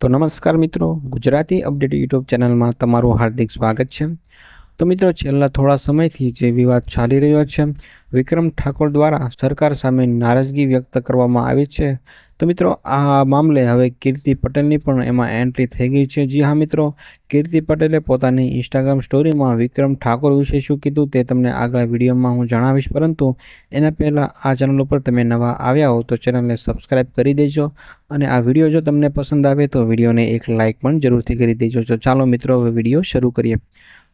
તો નમસ્કાર મિત્રો, ગુજરાતી અપડેટ યુટ્યુબ ચેનલમાં તમારું હાર્દિક સ્વાગત છે. તો મિત્રો, છેલ્લા થોડા સમયથી જે વિવાદ ચાલી રહ્યો છે, વિક્રમ ઠાકોર દ્વારા સરકાર સામે નારાજગી વ્યક્ત કરવામાં આવી છે. તો મિત્રો, આ મામલે હવે કીર્તિ પટેલની પણ એમાં એન્ટ્રી થઈ ગઈ છે. જી હા મિત્રો, કીર્તિ પટેલે પોતાની ઇન્સ્ટાગ્રામ સ્ટોરીમાં વિક્રમ ઠાકોર વિશે શું કીધું તે તમને આગળ વિડીયોમાં હું જણાવીશ. પરંતુ એના પહેલાં આ ચેનલ ઉપર તમે નવા આવ્યા હો તો ચેનલને સબસ્ક્રાઈબ કરી દેજો અને આ વીડિયો જો તમને પસંદ આવે તો વિડીયોને એક લાઇક પણ જરૂરથી કરી દેજો. તો ચાલો મિત્રો, હવે વીડિયો શરૂ કરીએ.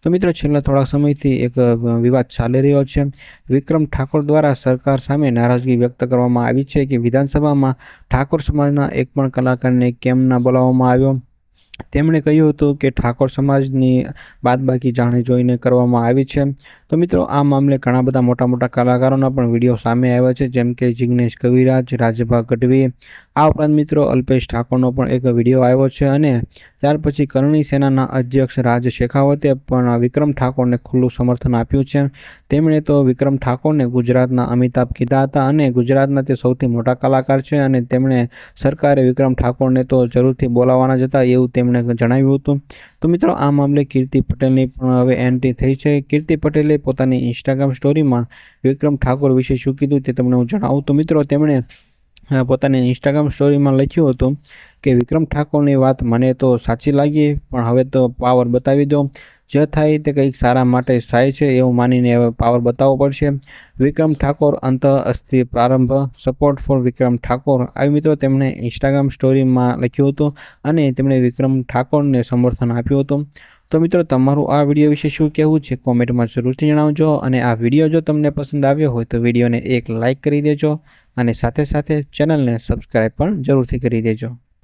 તો મિત્રો, છેલ્લા થોડા સમયથી એક વિવાદ ચાલી રહ્યો છે. વિક્રમ ઠાકોર દ્વારા સરકાર સામે નારાજગી વ્યક્ત કરવામાં આવી છે કે વિધાનસભામાં ઠાકોર સમાજના એક પણ કલાકારને કેમ ના બોલાવવામાં આવ્યો? તેમણે કહ્યું હતું કે ઠાકોર સમાજની બાદબાકી જાણે જોઈને કરવામાં આવી છે. તો મિત્રો, આ મામલે ઘણા બધા મોટા મોટા કલાકારોના પણ વીડિયો સામે આવ્યા છે, જેમ કે જિગ્નેશ કવિરાજ, રાજભા ગઢવી. આ ઉપરાંત મિત્રો, અલ્પેશ ઠાકોરનો પણ એક વીડિયો આવ્યો છે અને ત્યાર પછી કરણી સેનાના અધ્યક્ષ રાજ શેખાવતે પણ વિક્રમ ઠાકોરને ખુલ્લું સમર્થન આપ્યું છે. તેમણે તો વિક્રમ ઠાકોરને ગુજરાતના અમિતાભ કીધા હતા અને ગુજરાતના તે સૌથી મોટા કલાકાર છે અને તેમણે સરકારે વિક્રમ ઠાકોરને તો જરૂરથી બોલાવવાના જ હતા એવું તેમણે જણાવ્યું હતું. તો મિત્રો, આ મામલે કીર્તિ પટેલની પણ હવે એન્ટ્રી થઈ છે. કીર્તિ પટેલે પોતાની ઇન્સ્ટાગ્રામ સ્ટોરીમાં વિક્રમ ઠાકોર વિશે શું કીધું તે તમને હું જણાવું. તો મિત્રો, તેમણે પોતાની ઇન્સ્ટાગ્રામ સ્ટોરીમાં લખ્યું હતું કે, વિક્રમ ઠાકોરની વાત મને તો સાચી લાગી, પણ હવે તો પાવર બતાવી દો. જે થાય તે કંઈક સારા માટે થાય છે એવું માનીને હવે પાવર બતાવવો પડશે. વિક્રમ ઠાકોર અંત અસ્થિ પ્રારંભ. Support for Vikram Thakor. આવી મિત્રો તેમણે ઇન્સ્ટાગ્રામ સ્ટોરીમાં લખ્યું હતું અને તેમણે વિક્રમ ઠાકોરને સમર્થન આપ્યું હતું. તો મિત્રો તમારું આ વીડિયો વિશે શું કહેવું છે કોમેન્ટમાં જરૂરથી જણાવજો અને આ વીડિયો જો તમને પસંદ આવ્યો હોય તો વિડીયોને એક લાઇક કરી દેજો અને સાથે સાથે ચેનલને સબસ્ક્રાઈબ પણ જરૂરથી કરી દેજો.